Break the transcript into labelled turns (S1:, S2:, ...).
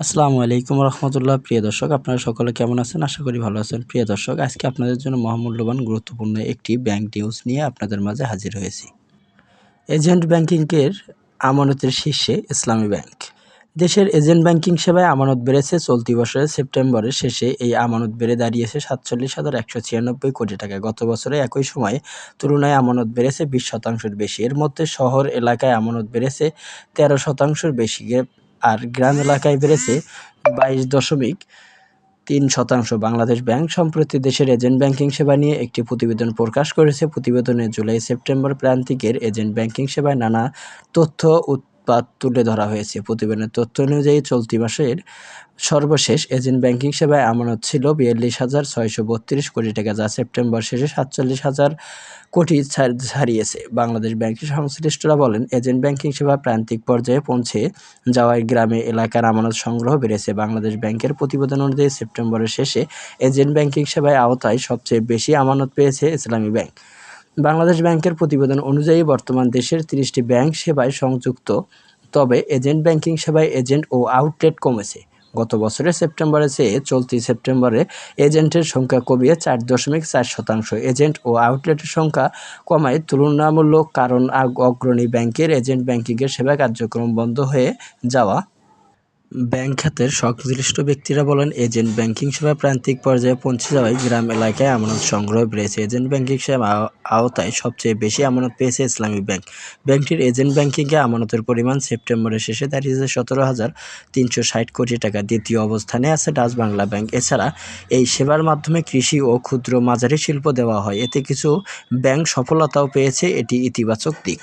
S1: আসসালামু আলাইকুম রহমতুল্লাহ। প্রিয় দর্শক, আপনারা সকলে কেমন আছেন? আশা করি ভালো আছেন। প্রিয় দর্শক, আজকে আপনাদের জন্য মহামূল্যবান, গুরুত্বপূর্ণ একটি ব্যাংক নিউজ নিয়ে আপনাদের মাঝে হাজির হয়েছি। এজেন্ট ব্যাংকিংয়ের আমানতের শীর্ষে ইসলামী ব্যাংক। দেশের এজেন্ট ব্যাংকিং সেবায় আমানত বেড়েছে। চলতি বছরের সেপ্টেম্বরের শেষে এই আমানত বেড়ে দাঁড়িয়েছে সাতচল্লিশ হাজার একশো ছিয়ানব্বই কোটি টাকা। গত বছরে একই সময়ে তুলনায় আমানত বেড়েছে বিশ শতাংশের বেশি। এর মধ্যে শহর এলাকায় আমানত বেড়েছে তেরো শতাংশের বেশি। আর গ্রাম এলাকায় বেড়েছে বাইশ দশমিক তিন শতাংশ। বাংলাদেশ ব্যাংক সম্প্রতি দেশের এজেন্ট ব্যাংকিং সেবা নিয়ে একটি প্রতিবেদন প্রকাশ করেছে। প্রতিবেদনে জুলাই সেপ্টেম্বর প্রান্তিকের এজেন্ট ব্যাংকিং সেবায় নানা তথ্য উৎপাদ তুলে ধরা হয়েছে প্রতিবেদনের তথ্য অনুযায়ী চলতি মাসের সর্বশেষ এজেন্ট ব্যাংকিং সেবায় আমানত ছিল বিয়াল্লিশ হাজার ছয়শো বত্রিশ কোটি টাকা, যা সেপ্টেম্বর শেষে সাতচল্লিশ হাজার কোটি ছাড়িয়েছে। বাংলাদেশ ব্যাংকের সংশ্লিষ্টরা বলেন, এজেন্ট ব্যাংকিং সেবা প্রান্তিক পর্যায়ে পৌঁছে যাওয়ায় গ্রামে এলাকার আমানত সংগ্রহ বেড়েছে। বাংলাদেশ ব্যাংকের প্রতিবেদন অনুযায়ী সেপ্টেম্বরের শেষে এজেন্ট ব্যাংকিং সেবায় আওতায় সবচেয়ে বেশি আমানত পেয়েছে ইসলামী ব্যাংক। বাংলাদেশ ব্যাংকের প্রতিবেদন অনুযায়ী বর্তমান দেশের তিরিশটি ব্যাংক সেবায় সংযুক্ত, তবে এজেন্ট ব্যাংকিং সেবায় এজেন্ট ও আউটলেট কমেছে। গত বছরের সেপ্টেম্বরে চেয়ে চলতি সেপ্টেম্বরে এজেন্টের সংখ্যা কমিয়ে চার দশমিক চার শতাংশ। এজেন্ট ও আউটলেটের সংখ্যা কমায় তুলনামূলক কারণ অগ্রণী ব্যাংকের এজেন্ট ব্যাংকিংয়ের সেবা কার্যক্রম বন্ধ হয়ে যাওয়া ব্যাংক খাতের সংশ্লিষ্ট ব্যক্তিরা বলেন, এজেন্ট ব্যাংকিং সেবা প্রান্তিক পর্যায়ে পৌঁছে যাওয়ায় গ্রাম এলাকায় আমানত সংগ্রহ বেড়েছে। এজেন্ট ব্যাংকিং সেবা আওতায় সবচেয়ে বেশি আমানত পেয়েছে ইসলামী ব্যাংক। ব্যাংকটির এজেন্ট ব্যাংকিংয়ে আমানতের পরিমাণ সেপ্টেম্বরের শেষে দাঁড়িয়েছে সতেরো হাজার তিনশো ষাট কোটি টাকা। দ্বিতীয় অবস্থানে আছে ডাচ বাংলা ব্যাংক। এছাড়া এই সেবার মাধ্যমে কৃষি ও ক্ষুদ্র মাঝারি শিল্প দেওয়া হয়। এতে কিছু ব্যাংক সফলতাও পেয়েছে। এটি ইতিবাচক দিক।